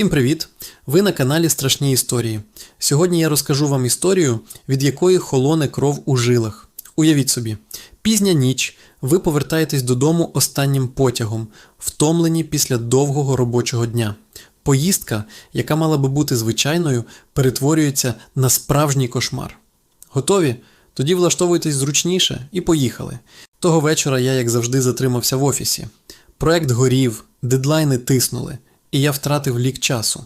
Всім привіт! Ви на каналі Страшні історії. Сьогодні я розкажу вам історію, від якої холоне кров у жилах. Уявіть собі, пізня ніч, ви повертаєтесь додому останнім потягом, втомлені після довгого робочого дня. Поїздка, яка мала би бути звичайною, перетворюється на справжній кошмар. Готові? Тоді влаштовуйтесь зручніше і поїхали. Того вечора я, як завжди, затримався в офісі. Проект горів, дедлайни тиснули, і я втратив лік часу.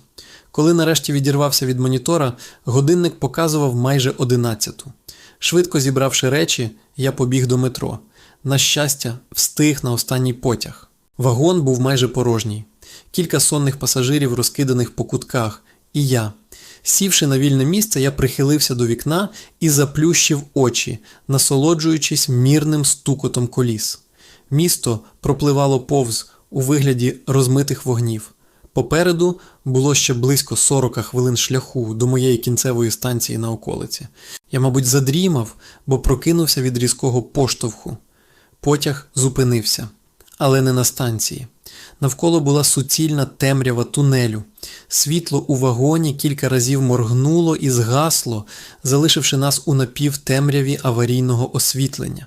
Коли нарешті відірвався від монітора, годинник показував майже одинадцяту. Швидко зібравши речі, я побіг до метро. На щастя, встиг на останній потяг. Вагон був майже порожній. Кілька сонних пасажирів розкиданих по кутках, і я. Сівши на вільне місце, я прихилився до вікна і заплющив очі, насолоджуючись мірним стукотом коліс. Місто пропливало повз у вигляді розмитих вогнів. Попереду було ще близько 40 хвилин шляху до моєї кінцевої станції на околиці. Я, мабуть, задрімав, бо прокинувся від різкого поштовху. Потяг зупинився, але не на станції. Навколо була суцільна темрява тунелю. Світло у вагоні кілька разів моргнуло і згасло, залишивши нас у напівтемряві аварійного освітлення.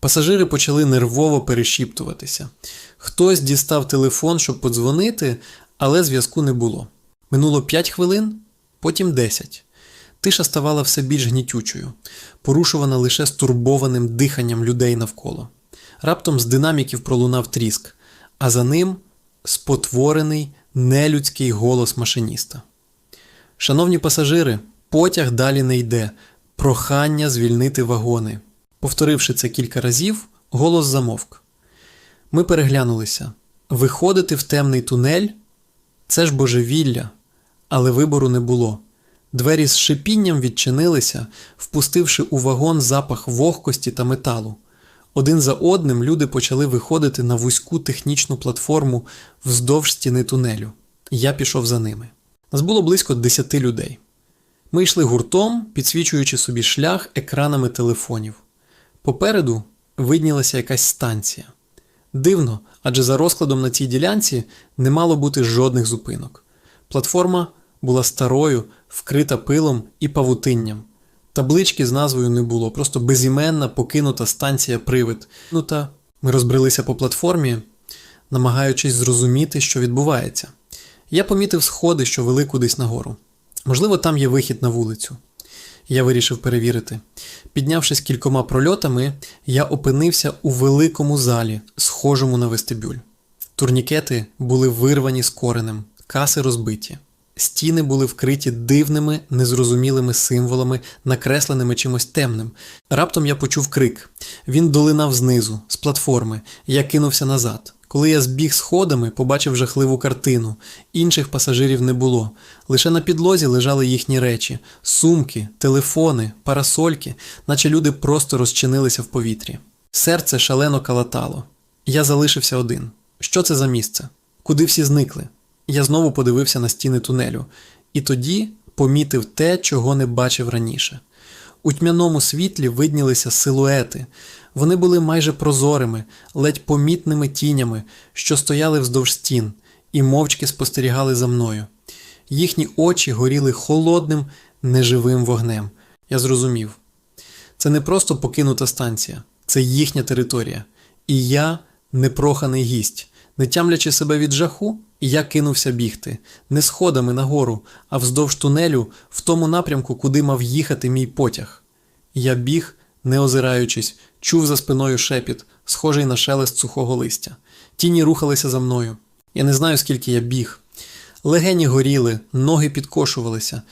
Пасажири почали нервово перешіптуватися. Хтось дістав телефон, щоб подзвонити, але зв'язку не було. Минуло 5 хвилин, потім 10. Тиша ставала все більш гнітючою, порушувана лише стурбованим диханням людей навколо. Раптом з динаміків пролунав тріск, а за ним спотворений нелюдський голос машиніста. Шановні пасажири, потяг далі не йде. Прохання звільнити вагони. Повторивши це кілька разів, голос замовк. Ми переглянулися. Виходити в темний тунель це ж божевілля, але вибору не було. Двері з шипінням відчинилися, впустивши у вагон запах вогкості та металу. Один за одним люди почали виходити на вузьку технічну платформу вздовж стіни тунелю. Я пішов за ними. Нас було близько десяти людей. Ми йшли гуртом, підсвічуючи собі шлях екранами телефонів. Попереду виднілася якась станція. Дивно, адже за розкладом на цій ділянці не мало бути жодних зупинок. Платформа була старою, вкрита пилом і павутинням. Таблички з назвою не було, просто безіменна покинута станція привид. Ну та ми розбрелися по платформі, намагаючись зрозуміти, що відбувається. Я помітив сходи, що вели кудись нагору. Можливо, там є вихід на вулицю. Я вирішив перевірити. Піднявшись кількома прольотами, я опинився у великому залі, схожому на вестибюль. Турнікети були вирвані з коренем, каси розбиті. Стіни були вкриті дивними, незрозумілими символами, накресленими чимось темним. Раптом я почув крик. Він долинав знизу, з платформи. Я кинувся назад. Коли я збіг сходами, побачив жахливу картину. Інших пасажирів не було. Лише на підлозі лежали їхні речі: сумки, телефони, парасольки, наче люди просто розчинилися в повітрі. Серце шалено калатало. Я залишився один. Що це за місце? Куди всі зникли? Я знову подивився на стіни тунелю, і тоді помітив те, чого не бачив раніше. У тьмяному світлі виднілися силуети. Вони були майже прозорими, ледь помітними тінями, що стояли вздовж стін, і мовчки спостерігали за мною. Їхні очі горіли холодним, неживим вогнем. Я зрозумів. Це не просто покинута станція, це їхня територія. І я непроханий гість. Не тямлячи себе від жаху, я кинувся бігти, не сходами нагору, а вздовж тунелю, в тому напрямку, куди мав їхати мій потяг. Я біг, не озираючись, чув за спиною шепіт, схожий на шелест сухого листя. Тіні рухалися за мною. Я не знаю, скільки я біг. Легені горіли, ноги підкошувалися.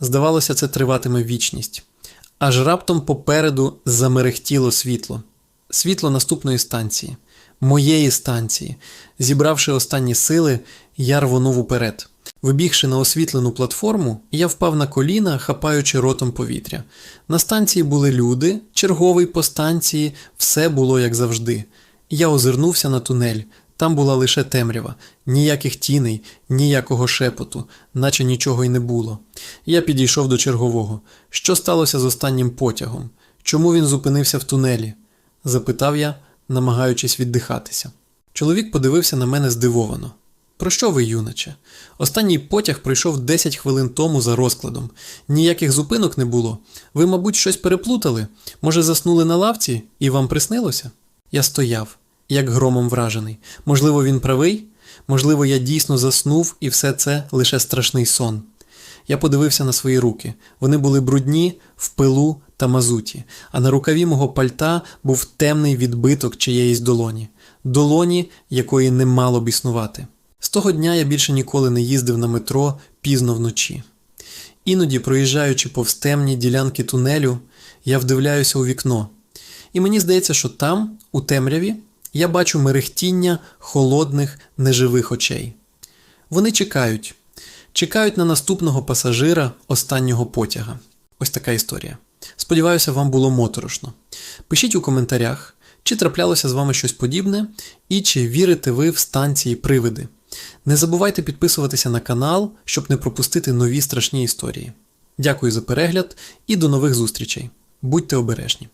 Здавалося, це триватиме вічність. Аж раптом попереду замерехтіло світло. Світло наступної станції, моєї станції. Зібравши останні сили, я рвонув уперед. Вибігши на освітлену платформу, я впав на коліна, хапаючи ротом повітря. На станції були люди, черговий по станції, все було як завжди. Я озирнувся на тунель. Там була лише темрява, ніяких тіней, ніякого шепоту, наче нічого й не було. Я підійшов до чергового. Що сталося з останнім потягом? Чому він зупинився в тунелі? Запитав я, намагаючись віддихатися. Чоловік подивився на мене здивовано. Про що ви, юначе? Останній потяг пройшов 10 хвилин тому за розкладом. Ніяких зупинок не було. Ви, мабуть, щось переплутали? Може, заснули на лавці і вам приснилося? Я стояв, як громом вражений. Можливо, він правий? Можливо, я дійсно заснув і все це лише страшний сон. Я подивився на свої руки. Вони були брудні, в пилу та мазуті, а на рукаві мого пальта був темний відбиток чиєїсь долоні, долоні, якої не мало б існувати. З того дня я більше ніколи не їздив на метро пізно вночі. Іноді, проїжджаючи повз темні ділянки тунелю, я вдивляюся у вікно. І мені здається, що там, у темряві, я бачу мерехтіння холодних, неживих очей. Вони чекають, чекають на наступного пасажира останнього потяга. Ось така історія. Сподіваюся, вам було моторошно. Пишіть у коментарях, чи траплялося з вами щось подібне, і чи вірите ви в станції привиди. Не забувайте підписуватися на канал, щоб не пропустити нові страшні історії. Дякую за перегляд і до нових зустрічей. Будьте обережні!